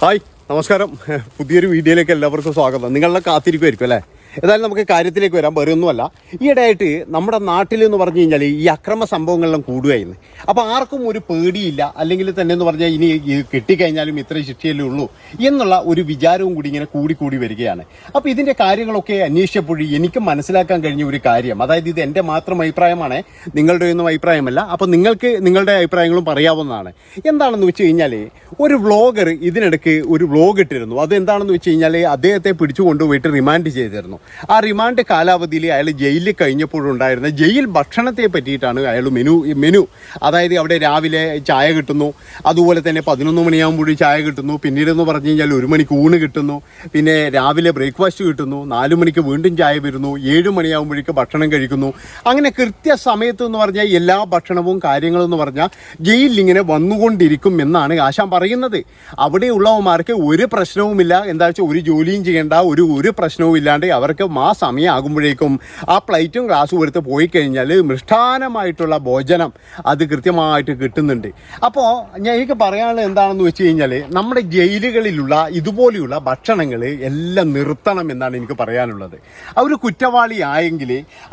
Hi നമസ്കാരം. പുതിയൊരു വീഡിയോയിലേക്ക് എല്ലാവർക്കും സ്വാഗതം. നിങ്ങളുടെ കാത്തിരിക്കുമായിരിക്കും അല്ലേ? ഏതായാലും നമുക്ക് കാര്യത്തിലേക്ക് വരാൻ വേറെ ഒന്നുമല്ല. ഈയിടെയായിട്ട് നമ്മുടെ നാട്ടിൽ എന്ന് പറഞ്ഞു കഴിഞ്ഞാൽ ഈ അക്രമ സംഭവങ്ങളെല്ലാം കൂടുകയായിരുന്നു. അപ്പോൾ ആർക്കും ഒരു പേടിയില്ല. അല്ലെങ്കിൽ തന്നെ എന്ന് പറഞ്ഞാൽ ഇനി കിട്ടിക്കഴിഞ്ഞാലും ഇത്രയും ശിക്ഷയല്ലേ ഉള്ളൂ എന്നുള്ള ഒരു വിചാരവും കൂടി ഇങ്ങനെ കൂടിക്കൂടി കൂടി വരികയാണ്. അപ്പോൾ ഇതിന്റെ കാര്യങ്ങളൊക്കെ അന്വേഷിച്ചപ്പോഴും എനിക്ക് മനസ്സിലാക്കാൻ കഴിഞ്ഞ ഒരു കാര്യം. അതായത് ഇത് എന്റെ മാത്രം അഭിപ്രായമാണ് നിങ്ങളുടെ ഒന്നും അഭിപ്രായമല്ല. അപ്പോൾ നിങ്ങൾക്ക് നിങ്ങളുടെ അഭിപ്രായങ്ങളും പറയാവുന്നതാണ്. എന്താണെന്ന് വെച്ച് കഴിഞ്ഞാൽ ഒരു വ്ളോഗർ ഇതിനിടയ്ക്ക് ഒരു വ്ളോഗ് ഇട്ടിരുന്നു. അത് എന്താണെന്ന് വെച്ച് കഴിഞ്ഞാൽ അദ്ദേഹത്തെ പിടിച്ചു കൊണ്ടുപോയിട്ട് റിമാൻഡ് ചെയ്തിരുന്നു. ആ റിമാൻഡ് കാലാവധിയിൽ അയാൾ ജയിലിൽ കഴിഞ്ഞപ്പോഴുണ്ടായിരുന്ന ജയിൽ ഭക്ഷണത്തെ പറ്റിയിട്ടാണ് അയാൾ മെനു മെനു. അതായത് അവിടെ രാവിലെ ചായ കിട്ടുന്നു അതുപോലെ തന്നെ പതിനൊന്ന് മണിയാകുമ്പോഴും ചായ കിട്ടുന്നു പിന്നീട് എന്ന് പറഞ്ഞു കഴിഞ്ഞാൽ ഒരു മണിക്ക് ഊണ് കിട്ടുന്നു പിന്നെ രാവിലെ ബ്രേക്ക്ഫാസ്റ്റ് കിട്ടുന്നു നാല് മണിക്ക് വീണ്ടും ചായ വരുന്നു ഏഴ് മണിയാകുമ്പോഴേക്ക് ഭക്ഷണം കഴിക്കുന്നു. അങ്ങനെ കൃത്യസമയത്ത് എന്ന് പറഞ്ഞാൽ എല്ലാ ഭക്ഷണവും കാര്യങ്ങളും എന്ന് പറഞ്ഞാൽ ജയിലിൽ ഇങ്ങനെ വന്നുകൊണ്ടിരിക്കും എന്നാണ് ആശാൻ പറയുന്നത്. അവിടെയുള്ളവന്മാർക്ക് ഒരു പ്രശ്നവുമില്ല. എന്താ വെച്ചാൽ ഒരു ജോലിയും ചെയ്യേണ്ട ഒരു ഒരു പ്രശ്നവും ഇല്ലാണ്ട് അവർക്ക് ആ സമയം ആകുമ്പോഴേക്കും ആ പ്ലേറ്റും ഗ്ലാസ്സും എടുത്ത് പോയി കഴിഞ്ഞാൽ മൃഷ്ടാനമായിട്ടുള്ള ഭോജനം അത് കൃത്യമായിട്ട് കിട്ടുന്നുണ്ട്. അപ്പോൾ ഞാൻ എനിക്ക് പറയാനുള്ളത് എന്താണെന്ന് വെച്ച് കഴിഞ്ഞാൽ നമ്മുടെ ജയിലുകളിലുള്ള ഇതുപോലെയുള്ള ഭക്ഷണങ്ങൾ എല്ലാം നിർത്തണം എന്നാണ് എനിക്ക് പറയാനുള്ളത്. ആ ഒരു കുറ്റവാളി ആയെങ്കിൽ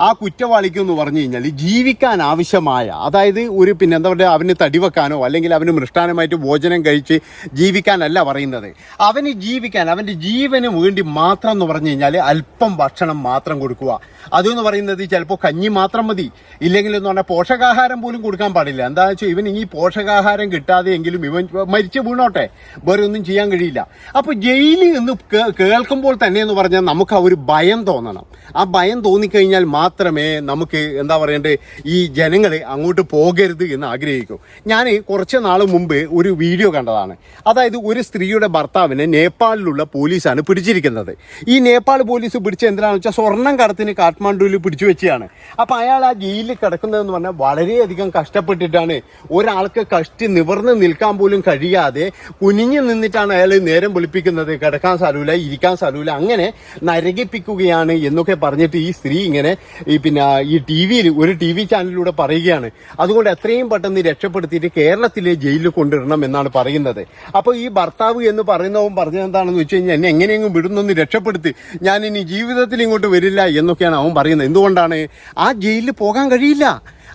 ആ കുറ്റവാളിക്ക് എന്ന് പറഞ്ഞു കഴിഞ്ഞാൽ ജീവിക്കാൻ ആവശ്യമായ അതായത് ഒരു പിന്നെ എന്താ പറയുക അവന് തടി വെക്കാനോ അല്ലെങ്കിൽ അവന് മൃഷ്ടാനമായിട്ട് ഭോജനം കഴിച്ച് ജീവിക്കാനല്ല പറയുന്നത്. അവന് ജീവിക്കാൻ അവന്റെ ജീവന് വേണ്ടി മാത്രം എന്ന് പറഞ്ഞു കഴിഞ്ഞാൽ അല്പം ഭക്ഷണം മാത്രം കൊടുക്കുക. അതെന്ന് പറയുന്നത് ചിലപ്പോൾ കഞ്ഞി മാത്രം മതി. ഇല്ലെങ്കിൽ എന്ന് പറഞ്ഞാൽ പോഷകാഹാരം പോലും കൊടുക്കാൻ പാടില്ല. എന്താണെന്ന് വെച്ചാൽ ഇവൻ ഈ പോഷകാഹാരം കിട്ടാതെ എങ്കിലും ഇവൻ മരിച്ചു വീണോട്ടെ. വേറെ ഒന്നും ചെയ്യാൻ കഴിയില്ല. അപ്പോൾ ജയിലിൽ എന്ന് കേൾക്കുമ്പോൾ തന്നെ എന്ന് പറഞ്ഞാൽ നമുക്ക് ആ ഒരു ഭയം തോന്നണം. ആ ഭയം തോന്നിക്കഴിഞ്ഞാൽ മാത്രമേ നമുക്ക് എന്താ പറയണ്ടേ ഈ ജനങ്ങളെ അങ്ങോട്ട് പോകരുത് എന്ന് ആഗ്രഹിക്കൂ. ഞാൻ കുറച്ച് നാൾ മുമ്പ് ഒരു വീഡിയോ കണ്ടതാണ്. അതായത് ഒരു സ്ത്രീയുടെ ഭർത്താവിനെ നേപ്പാളിലുള്ള പോലീസാണ് പിടിച്ചിരിക്കുന്നത്. ഈ നേപ്പാൾ പോലീസ് പിടിച്ച എന്തിനാണെന്ന് വെച്ചാൽ സ്വർണം കടത്തിന് കാഠ്മണ്ഡുവിൽ പിടിച്ചു വെച്ചാണ് അപ്പോൾ അയാൾ ആ ജയിലിൽ കിടക്കുന്നതെന്ന് പറഞ്ഞാൽ വളരെയധികം കഷ്ടപ്പെട്ടിട്ടാണ്. ഒരാൾക്ക് കഷ്ടി നിവർന്ന് നിൽക്കാൻ പോലും കഴിയാതെ കുനിഞ്ഞു നിന്നിട്ടാണ് അയാൾ നേരം വിളിപ്പിക്കുന്നത്. കിടക്കാൻ സ്ഥലമില്ല ഇരിക്കാൻ സ്ഥലമില്ല അങ്ങനെ നരകിപ്പിക്കുകയാണ് എന്നൊക്കെ പറഞ്ഞിട്ട് ഈ സ്ത്രീ ഇങ്ങനെ ഈ പിന്നെ ഈ ടി വിയിൽ ഒരു ടി വി ചാനലിലൂടെ പറയുകയാണ്. അതുകൊണ്ട് എത്രയും പെട്ടെന്ന് രക്ഷപ്പെടുത്തിയിട്ട് കേരളത്തിലെ ജയിലിൽ കൊണ്ടുവരണം എന്നാണ് പറയുന്നത്. അപ്പോൾ ഈ ഭർത്താവ് എന്ന് പറയുന്നവൻ പറഞ്ഞത് എന്താണെന്ന് വെച്ച് കഴിഞ്ഞാൽ എന്നെ എങ്ങനെയെങ്കിലും വിടുന്നൊന്ന് രക്ഷപ്പെടുത്തി. ഞാൻ ഇനി ജീവിതത്തിൽ ഇങ്ങോട്ട് വരില്ല എന്നൊക്കെയാണ് അവൻ പറയുന്നത്. എന്തുകൊണ്ടാണ്? ആ ജയിലിൽ പോകാൻ കഴിയില്ല.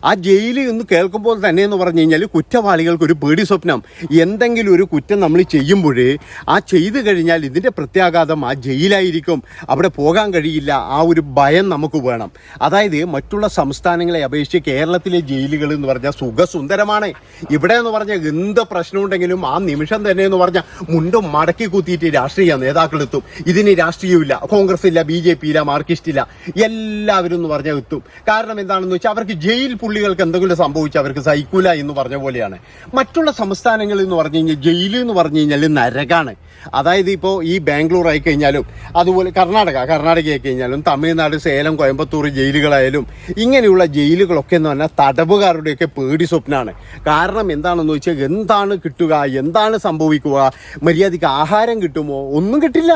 ആ ജയിലിൽ എന്ന് കേൾക്കുമ്പോൾ തന്നെ എന്ന് പറഞ്ഞു കഴിഞ്ഞാൽ കുറ്റവാളികൾക്ക് ഒരു പേടി സ്വപ്നം. എന്തെങ്കിലും ഒരു കുറ്റം നമ്മൾ ചെയ്യുമ്പോഴേ ആ ചെയ്തു കഴിഞ്ഞാൽ ഇതിന്റെ പ്രത്യാഘാതം ആ ജയിലായിരിക്കും. അവിടെ പോകാൻ കഴിയില്ല. ആ ഒരു ഭയം നമുക്ക് വേണം. അതായത് മറ്റുള്ള സംസ്ഥാനങ്ങളെ അപേക്ഷിച്ച് കേരളത്തിലെ ജയിലുകൾ എന്ന് പറഞ്ഞാൽ സുഖസുന്ദരമാണ്. ഇവിടെ എന്ന് പറഞ്ഞാൽ എന്ത് പ്രശ്നമുണ്ടെങ്കിലും ആ നിമിഷം തന്നെ എന്ന് പറഞ്ഞാൽ മുണ്ടും മടക്കി കുത്തിയിട്ട് രാഷ്ട്രീയ നേതാക്കളെത്തും ഇതിന് രാഷ്ട്രീയമില്ല കോൺഗ്രസ് ഇല്ല ബി ജെ പി ഇല്ല മാർക്കിസ്റ്റ് ഇല്ല എല്ലാവരും എന്ന് പറഞ്ഞാൽ എത്തും. കാരണം എന്താണെന്ന് വെച്ചാൽ അവർക്ക് ജയിൽ പുള്ളികൾക്ക് എന്തെങ്കിലും സംഭവിച്ചാൽ അവർക്ക് സഹിക്കൂല എന്ന് പറഞ്ഞ പോലെയാണ്. മറ്റുള്ള സംസ്ഥാനങ്ങളിൽ എന്ന് പറഞ്ഞു കഴിഞ്ഞാൽ ജയിൽ എന്ന് പറഞ്ഞു കഴിഞ്ഞാൽ നരകാണ്. അതായത് ഇപ്പോൾ ഈ ബാംഗ്ലൂർ ആയി കഴിഞ്ഞാലും അതുപോലെ കർണാടക കർണാടക ആയി കഴിഞ്ഞാലും തമിഴ്നാട് സേലം കോയമ്പത്തൂർ ജയിലുകളായാലും ഇങ്ങനെയുള്ള ജയിലുകളൊക്കെ എന്ന് പറഞ്ഞാൽ തടവുകാരുടെയൊക്കെ പേടി സ്വപ്നമാണ് കാരണം എന്താണെന്ന് വെച്ചാൽ എന്താണ് കിട്ടുക എന്താണ് സംഭവിക്കുക മര്യാദയ്ക്ക് ആഹാരം കിട്ടുമോ ഒന്നും കിട്ടില്ല.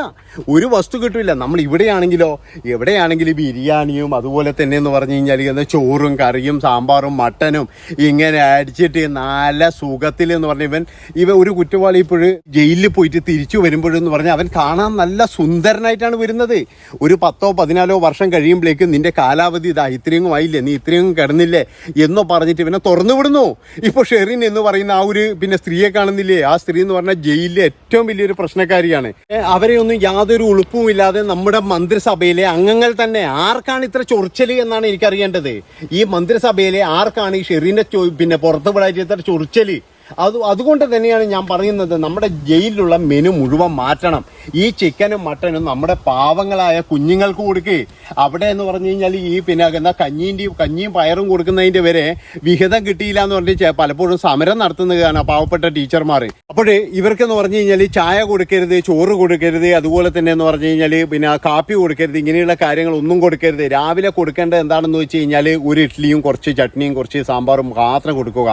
ഒരു വസ്തു കിട്ടില്ല. നമ്മൾ ഇവിടെയാണെങ്കിലോ എവിടെയാണെങ്കിലും ബിരിയാണിയും അതുപോലെ തന്നെ എന്ന് പറഞ്ഞു കഴിഞ്ഞാൽ ചോറും കറിയും സാമ്പാറും മട്ടനും ഇങ്ങനെ അടിച്ചിട്ട് നല്ല സുഖത്തിൽ എന്ന് പറഞ്ഞ ഇവൻ ഇവ ഒരു കുറ്റവാളി ഇപ്പോഴ് ജയിലിൽ പോയിട്ട് തിരിച്ചു വരുമ്പോഴെന്ന് പറഞ്ഞാൽ അവൻ കാണാൻ നല്ല സുന്ദരനായിട്ടാണ് വരുന്നത്. ഒരു പത്തോ പതിനാലോ വർഷം കഴിയുമ്പോഴേക്കും നിന്റെ കാലാവധി ഇതാ ഇത്രയും ആയില്ലേ നീ ഇത്രയും കിടന്നില്ലേ എന്നോ പറഞ്ഞിട്ട് ഇവനെ തുറന്നു വിടുന്നു. ഇപ്പോൾ ഷെറിൻ എന്ന് പറയുന്ന ആ ഒരു പിന്നെ സ്ത്രീയെ കാണുന്നില്ലേ ആ സ്ത്രീ എന്ന് പറഞ്ഞാൽ ജയിലിലെ ഏറ്റവും വലിയൊരു പ്രശ്നക്കാരിയാണ്. അവരെ ഒന്നും യാതൊരു ഉളുപ്പും ഇല്ലാതെ നമ്മുടെ മന്ത്രിസഭയിലെ അംഗങ്ങൾ തന്നെ. ആർക്കാണ് ഇത്ര ചൊറിച്ചൽ എന്നാണ് എനിക്കറിയേണ്ടത്. ഈ മന്ത്രിസഭയിലെ ആർക്കാണ് ഈ ഷെറിനെ പിന്നെ പുറത്ത് ഇത്ര ചൊറിച്ചൽ? അത് അതുകൊണ്ട് തന്നെയാണ് ഞാൻ പറയുന്നത് നമ്മുടെ ജയിലിലുള്ള മെനു മുഴുവൻ മാറ്റണം. ഈ ചിക്കനും മട്ടനും നമ്മുടെ പാവങ്ങളായ കുഞ്ഞുങ്ങൾക്ക് കൊടുക്കുക അവിടെ എന്ന് പറഞ്ഞു കഴിഞ്ഞാൽ ഈ പിന്നെ എന്താ കഞ്ഞീന്റെയും കഞ്ഞിയും പയറും കൊടുക്കുന്നതിന്റെ വരെ വിഹിതം കിട്ടിയില്ല എന്ന് പറഞ്ഞ് പലപ്പോഴും സമരം നടത്തുന്നതാണ് പാവപ്പെട്ട ടീച്ചർമാർ അപ്പോഴേ ഇവർക്കെന്ന് പറഞ്ഞു കഴിഞ്ഞാൽ ചായ കൊടുക്കരുത് ചോറ് കൊടുക്കരുത് അതുപോലെ തന്നെ എന്ന് പറഞ്ഞു കഴിഞ്ഞാൽ പിന്നെ കാപ്പി കൊടുക്കരുത് ഇങ്ങനെയുള്ള കാര്യങ്ങൾ ഒന്നും കൊടുക്കരുത്. രാവിലെ കൊടുക്കേണ്ടത് എന്താണെന്ന് വെച്ച് കഴിഞ്ഞാൽ ഒരു ഇഡ്ഡലിയും കുറച്ച് ചട്നിയും കുറച്ച് സാമ്പാറും മാത്രം കൊടുക്കുക.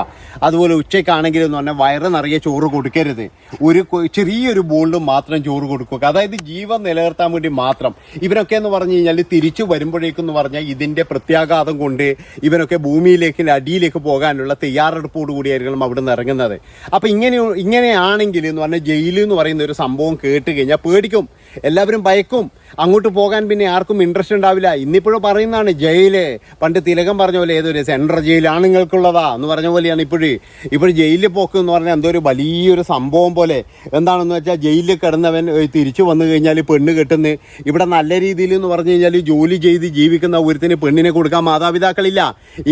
അതുപോലെ ഉച്ചയ്ക്കാണെങ്കിലും എന്ന് പറഞ്ഞാൽ വയറ് നിറയെ ചോറ് കൊടുക്കരുത്. ഒരു ചെറിയൊരു ബോളിലും മാത്രം ചോറ് കൊടുക്കുക കൊടുക്കുക. അതായത് ജീവൻ നിലനിർത്താൻ വേണ്ടി മാത്രം. ഇവരൊക്കെ എന്ന് പറഞ്ഞു കഴിഞ്ഞാൽ തിരിച്ചു വരുമ്പോഴേക്കും എന്ന് പറഞ്ഞാൽ ഇതിന്റെ പ്രത്യാഘാതം കൊണ്ട് ഇവനൊക്കെ ഭൂമിയിലേക്ക് അടിയിലേക്ക് പോകാനുള്ള തയ്യാറെടുപ്പോട് കൂടിയായിരിക്കണം അവിടെ നിന്ന് ഇറങ്ങുന്നത്. അപ്പം ഇങ്ങനെ ഇങ്ങനെയാണെങ്കിൽ എന്ന് പറഞ്ഞാൽ ജയിലെന്ന് പറയുന്ന ഒരു സംഭവം കേട്ട് കഴിഞ്ഞാൽ പേടിക്കും. എല്ലാവരും ഭയക്കും. അങ്ങോട്ട് പോകാൻ പിന്നെ ആർക്കും ഇൻട്രസ്റ്റ് ഉണ്ടാവില്ല. ഇന്നിപ്പോഴും പറയുന്നതാണ് ജയിൽ പണ്ട് തിലകം പറഞ്ഞ പോലെ ഏതൊരു സെൻട്രൽ ജയിലാണ് നിങ്ങൾക്കുള്ളതാ എന്ന് പറഞ്ഞ പോലെയാണ് ഇപ്പോഴും. ഇപ്പോൾ ജയിലിൽ പോക്ക് എന്ന് പറഞ്ഞാൽ എന്തോ ഒരു വലിയൊരു സംഭവം പോലെ. എന്താണെന്ന് വെച്ചാൽ ജയിലിൽ കിടന്നവൻ തിരിച്ചു വന്നു കഴിഞ്ഞാൽ പെണ്ണ് കെട്ടുന്ന. ഇവിടെ നല്ല രീതിയിൽ എന്ന് പറഞ്ഞു കഴിഞ്ഞാൽ ജോലി ചെയ്ത് ജീവിക്കുന്ന ഒരുത്തിന് പെണ്ണിനെ കൊടുക്കാൻ മാതാപിതാക്കളില്ല.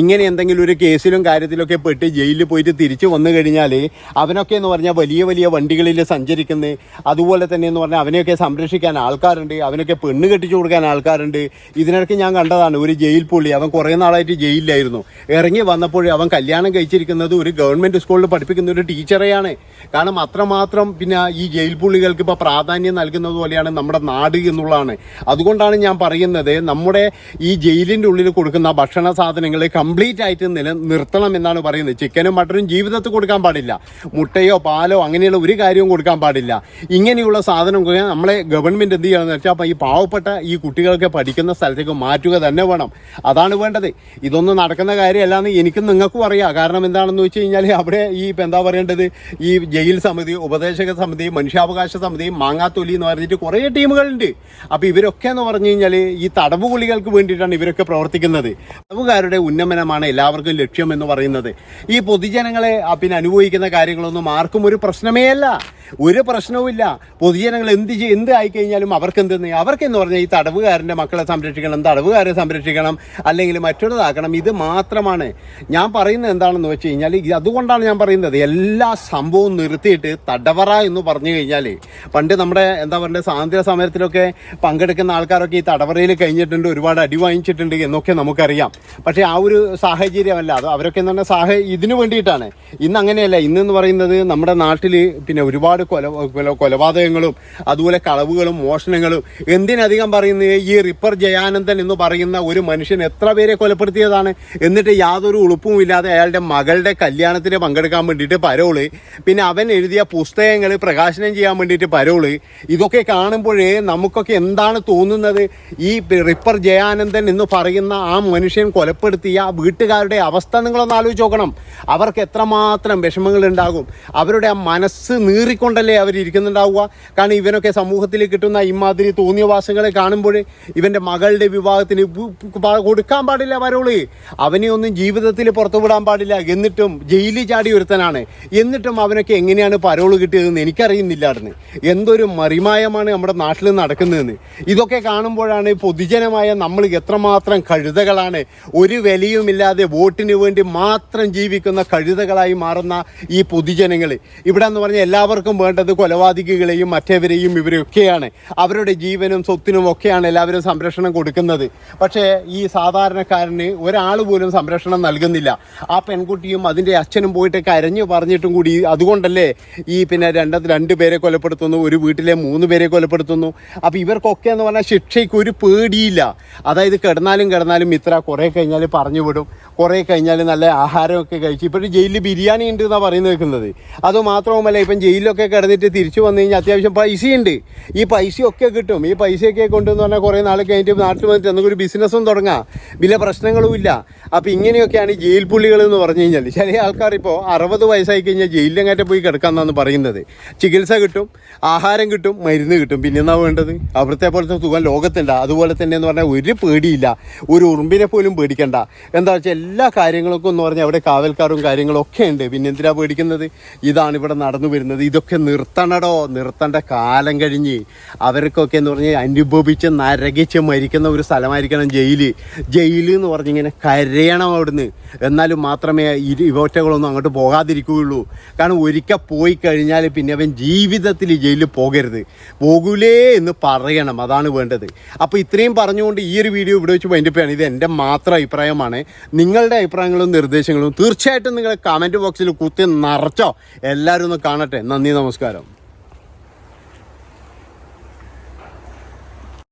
ഇങ്ങനെ എന്തെങ്കിലും ഒരു കേസിലും കാര്യത്തിലൊക്കെ പെട്ട് ജയിലിൽ പോയിട്ട് തിരിച്ചു വന്നു കഴിഞ്ഞാൽ അവനൊക്കെ എന്ന് പറഞ്ഞാൽ വലിയ വലിയ വണ്ടികളിൽ സഞ്ചരിക്കുന്നത് അതുപോലെ തന്നെ എന്ന് പറഞ്ഞാൽ അവനെയൊക്കെ സംരക്ഷിക്കാൻ ആൾക്കാരുണ്ട് അവനൊക്കെ പെണ്ണ് കെട്ടിച്ചു കൊടുക്കാൻ ആൾക്കാരുണ്ട്. ഇതിനിടയ്ക്ക് ഞാൻ കണ്ടതാണ് ഒരു ജയിൽ പുള്ളി അവൻ കുറേ നാളായിട്ട് ജയിലിലായിരുന്നു. ഇറങ്ങി വന്നപ്പോൾ അവൻ കല്യാണം കഴിച്ചിരിക്കുന്നത് ഒരു ഗവൺമെന്റ് സ്കൂളിൽ പഠിപ്പിക്കുന്ന ഒരു ടീച്ചറെയാണ്. കാരണം അത്രമാത്രം പിന്നെ ഈ ജയിൽ പുള്ളികൾക്ക് ഇപ്പോൾ പ്രാധാന്യം നൽകുന്നത് പോലെയാണ് നമ്മുടെ നാട് എന്നുള്ളതാണ്. അതുകൊണ്ടാണ് ഞാൻ പറയുന്നത് നമ്മുടെ ഈ ജയിലിന്റെ ഉള്ളിൽ കൊടുക്കുന്ന ഭക്ഷണ സാധനങ്ങൾ കംപ്ലീറ്റ് ആയിട്ട് നില നിർത്തണം എന്നാണ് പറയുന്നത്. ചിക്കനും മട്ടനും ജീവിതത്തിൽ കൊടുക്കാൻ പാടില്ല. മുട്ടയോ പാലോ അങ്ങനെയുള്ള ഒരു കാര്യവും കൊടുക്കാൻ പാടില്ല. ഇങ്ങനെയുള്ള സാധനം നമ്മളെ ഗവൺമെന്റ് എന്ത് ചെയ്യണമെന്ന് വെച്ചാൽ അപ്പം ഈ പാവപ്പെട്ട ഈ കുട്ടികൾക്ക് പഠിക്കുന്ന സ്ഥലത്തേക്ക് മാറ്റുക തന്നെ വേണം. അതാണ് വേണ്ടത്. ഇതൊന്നും നടക്കുന്ന കാര്യമല്ലാന്ന് എനിക്കും നിങ്ങൾക്കും അറിയാം. കാരണം എന്താണെന്ന് വെച്ച് കഴിഞ്ഞാൽ അവിടെ ഈ ഇപ്പം എന്താ പറയേണ്ടത്? ഈ ജയിൽ സമിതി ഉപദേശക സമിതി മനുഷ്യാവകാശ സമിതി മാങ്ങാത്തൊലി എന്ന് പറഞ്ഞിട്ട് കുറേ ടീമുകളുണ്ട്. അപ്പോൾ ഇവരൊക്കെ എന്ന് പറഞ്ഞു കഴിഞ്ഞാൽ ഈ തടവ് കുളികൾക്ക് വേണ്ടിയിട്ടാണ് ഇവരൊക്കെ പ്രവർത്തിക്കുന്നത്. തടവുകാരുടെ ഉന്നമനമാണ് എല്ലാവർക്കും ലക്ഷ്യം എന്ന് പറയുന്നത്. ഈ പൊതുജനങ്ങളെ പിന്നെ അനുഭവിക്കുന്ന കാര്യങ്ങളൊന്നും ആർക്കും ഒരു പ്രശ്നമേ അല്ല. ഒരു പ്രശ്നവുമില്ല. പൊതുജനങ്ങൾ എന്ത് എന്ത് ആയിക്കഴിഞ്ഞാലും അവർക്ക് അവർക്കെന്ന് പറഞ്ഞാൽ ഈ തടവുകാരന്റെ മക്കളെ സംരക്ഷിക്കണം തടവുകാരെ സംരക്ഷിക്കണം അല്ലെങ്കിൽ മറ്റുള്ളതാക്കണം. ഇത് മാത്രമാണ്. ഞാൻ പറയുന്നത് എന്താണെന്ന് വെച്ച് കഴിഞ്ഞാൽ അതുകൊണ്ടാണ് ഞാൻ പറയുന്നത്. എല്ലാ സംഭവവും നിർത്തിയിട്ട് തടവറ എന്ന് പറഞ്ഞു കഴിഞ്ഞാൽ പണ്ട് നമ്മുടെ എന്താ പറയുക സ്വാതന്ത്ര്യ സമരത്തിലൊക്കെ പങ്കെടുക്കുന്ന ആൾക്കാരൊക്കെ ഈ തടവറയിൽ കഴിഞ്ഞിട്ടുണ്ട് ഒരുപാട് അടി വാങ്ങിച്ചിട്ടുണ്ട് എന്നൊക്കെ നമുക്കറിയാം. പക്ഷേ ആ ഒരു സാഹചര്യമല്ല. അത് അവരൊക്കെ എന്ന് പറഞ്ഞാൽ സാഹ ഇതിനു വേണ്ടിയിട്ടാണ്. ഇന്ന് അങ്ങനെയല്ല. ഇന്നെന്ന് പറയുന്നത് നമ്മുടെ നാട്ടിൽ പിന്നെ ഒരുപാട് കൊല കൊല കൊലപാതകങ്ങളും അതുപോലെ കളവുകളും മോഷണങ്ങളും എന്തിനധികം പറയുന്നത് ഈ റിപ്പർ ജയാനന്ദൻ എന്ന് പറയുന്ന ഒരു മനുഷ്യൻ എത്ര പേരെ കൊലപ്പെടുത്തിയതാണ്? എന്നിട്ട് യാതൊരു ഉളുപ്പും ഇല്ലാതെ അയാളുടെ മകളുടെ കല്യാണത്തിന് പങ്കെടുക്കാൻ വേണ്ടിയിട്ട് പരോൾ പിന്നെ അവൻ എഴുതിയ പുസ്തകങ്ങൾ പ്രകാശനം ചെയ്യാൻ വേണ്ടിയിട്ട് പരോൾ. ഇതൊക്കെ കാണുമ്പോഴേ നമുക്കൊക്കെ എന്താണ് തോന്നുന്നത്? ഈ റിപ്പർ ജയാനന്ദൻ എന്ന് പറയുന്ന ആ മനുഷ്യൻ കൊലപ്പെടുത്തിയ വീട്ടുകാരുടെ അവസ്ഥ നിങ്ങളൊന്ന് ആലോചിച്ച് നോക്കണം. അവർക്ക് എത്രമാത്രം വിഷമങ്ങൾ ഉണ്ടാകും അവരുടെ ആ മനസ്സ് നീറിക്കൊണ്ടല്ലേ ഇരിക്കുന്നുണ്ടാവുക കാരണം ഇവനൊക്കെ സമൂഹത്തിൽ കിട്ടുന്ന ഇമാതിരി തോന്നിയവാസങ്ങളെ കാണുമ്പോൾ ഇവന്റെ മകളുടെ വിവാഹത്തിന് കൊടുക്കാൻ പാടില്ല വരോൾ അവനെ ഒന്നും ജീവിതത്തിൽ പുറത്തു വിടാൻ പാടില്ല. എന്നിട്ടും ജയിലിൽ ചാടി ഒരുത്തനാണ്. എന്നിട്ടും അവനൊക്കെ എങ്ങനെയാണ് പരോൾ കിട്ടിയതെന്ന് എനിക്കറിയുന്നില്ലായിരുന്നു എന്തൊരു മറിമായമാണ് നമ്മുടെ നാട്ടിൽ നടക്കുന്നതെന്ന്. ഇതൊക്കെ കാണുമ്പോഴാണ് പൊതുജനമായ നമ്മൾ എത്രമാത്രം കഴുതകളാണ്. ഒരു വിലയുമില്ലാതെ വോട്ടിന് വേണ്ടി മാത്രം ജീവിക്കുന്ന കഴുതകളായി മാറുന്ന ഈ പൊതുജനങ്ങൾ ഇവിടെ എന്ന് പറഞ്ഞാൽ എല്ലാവർക്കും വേണ്ടത് കൊലപാതകികളെയും മറ്റവരെയും ഇവരൊക്കെയാണ് അവരുടെ ജീവനും സ്വത്തിനും ഒക്കെയാണ് എല്ലാവരും സംരക്ഷണം കൊടുക്കുന്നത്. പക്ഷേ ഈ സാധാരണക്കാരന് ഒരാൾ പോലും സംരക്ഷണം നൽകുന്നില്ല. ആ പെൺകുട്ടിയും അതിന്റെ അച്ഛനും പോയിട്ട് കരഞ്ഞു പറഞ്ഞിട്ടും കൂടി അതുകൊണ്ടല്ലേ ഈ പിന്നെ രണ്ട് രണ്ട് പേരെ കൊലപ്പെടുത്തുന്നു ഒരു വീട്ടിലെ മൂന്ന് പേരെ കൊലപ്പെടുത്തുന്നു. അപ്പോൾ ഇവർക്കൊക്കെ എന്ന് പറഞ്ഞാൽ ശിക്ഷയ്ക്ക് ഒരു പേടിയില്ല. അതായത് കിടന്നാലും കിടന്നാലും ഇത്ര കുറേ കഴിഞ്ഞാൽ പറഞ്ഞു വിടും. കുറേ കഴിഞ്ഞാൽ നല്ല ആഹാരമൊക്കെ കഴിച്ച് ഇപ്പോഴും ജയിലിൽ ബിരിയാണി ഉണ്ട് എന്നാണ് പറയുന്നത് വെക്കുന്നത് അതുമാത്രവുമല്ല ഇപ്പം ജയിലിലൊക്കെ കിടന്നിട്ട് തിരിച്ചു വന്നു കഴിഞ്ഞാൽ അത്യാവശ്യം പൈസയുണ്ട്. ഈ പൈസയൊക്കെ കിട്ടും. ഈ പൈസയൊക്കെ കൊണ്ടെന്ന് പറഞ്ഞാൽ കുറേ നാൾ കഴിഞ്ഞിട്ട് നാട്ടിൽ വന്നിട്ട് എന്തെങ്കിലും ഒരു ബിസിനസ്സും തുടങ്ങാം. വലിയ പ്രശ്നങ്ങളും ഇല്ല. അപ്പോൾ ഇങ്ങനെയൊക്കെയാണ് ജയിൽ പുള്ളികൾ എന്ന് പറഞ്ഞു കഴിഞ്ഞാൽ ചില ആൾക്കാർ ഇപ്പോൾ അറുപത് വയസ്സായി കഴിഞ്ഞാൽ ജയിലിലെങ്ങാട്ട് പോയി കിടക്കാമെന്നാണ് പറയുന്നത്. ചികിത്സ കിട്ടും ആഹാരം കിട്ടും മരുന്ന് കിട്ടും. പിന്നെ എന്നാ വേണ്ടത്? അവിടുത്തെ പോലത്തെ സുഖം ലോകത്തുണ്ട്. അതുപോലെ തന്നെ എന്ന് പറഞ്ഞാൽ ഒരു പേടിയില്ല. ഒരു ഉറുമ്പിനെ പോലും പേടിക്കണ്ട. എന്താ വെച്ചാൽ എല്ലാ കാര്യങ്ങൾക്കും എന്ന് പറഞ്ഞാൽ അവിടെ കാവൽക്കാരും കാര്യങ്ങളും ഒക്കെ ഉണ്ട്. പിന്നെ എന്തിനാ പേടിക്കുന്നത്? ഇതാണ് ഇവിടെ നടന്നു വരുന്നത്. ഇതൊക്കെ നിർത്തണടോ? നിർത്തേണ്ട കാലം കഴിഞ്ഞ്. അവർക്കൊക്കെ എന്ന് പറഞ്ഞാൽ അനുഭവിച്ച് നരകിച്ച് മരിക്കുന്ന ഒരു സ്ഥലമായിരിക്കണം ജയിൽ. ജയിൽ എന്ന് പറഞ്ഞിങ്ങനെ കരയണം അവിടുന്ന്. എന്നാലും മാത്രമേ ഇരു ഇവറ്റകളൊന്നും അങ്ങോട്ട് പോകാതിരിക്കുകയുള്ളൂ. കാരണം ഒരിക്കൽ പോയി കഴിഞ്ഞാൽ പിന്നെ അവൻ ജീവിതത്തിൽ ജയിലിൽ പോകരുത്. പോകൂലേ എന്ന് പറയണം. അതാണ് വേണ്ടത്. അപ്പോൾ ഇത്രയും പറഞ്ഞുകൊണ്ട് ഈ ഒരു വീഡിയോ ഇവിടെ വെച്ച് വൈൻഡപ്പാണ് ഇത് എന്റെ മാത്രം അഭിപ്രായമാണ്. നിങ്ങളുടെ അഭിപ്രായങ്ങളും നിർദ്ദേശങ്ങളും തീർച്ചയായിട്ടും നിങ്ങൾ കമന്റ് ബോക്സിൽ കുത്തി നിറച്ചോ. എല്ലാവരും ഒന്ന് കാണട്ടെ. നന്ദി നമസ്കാരം.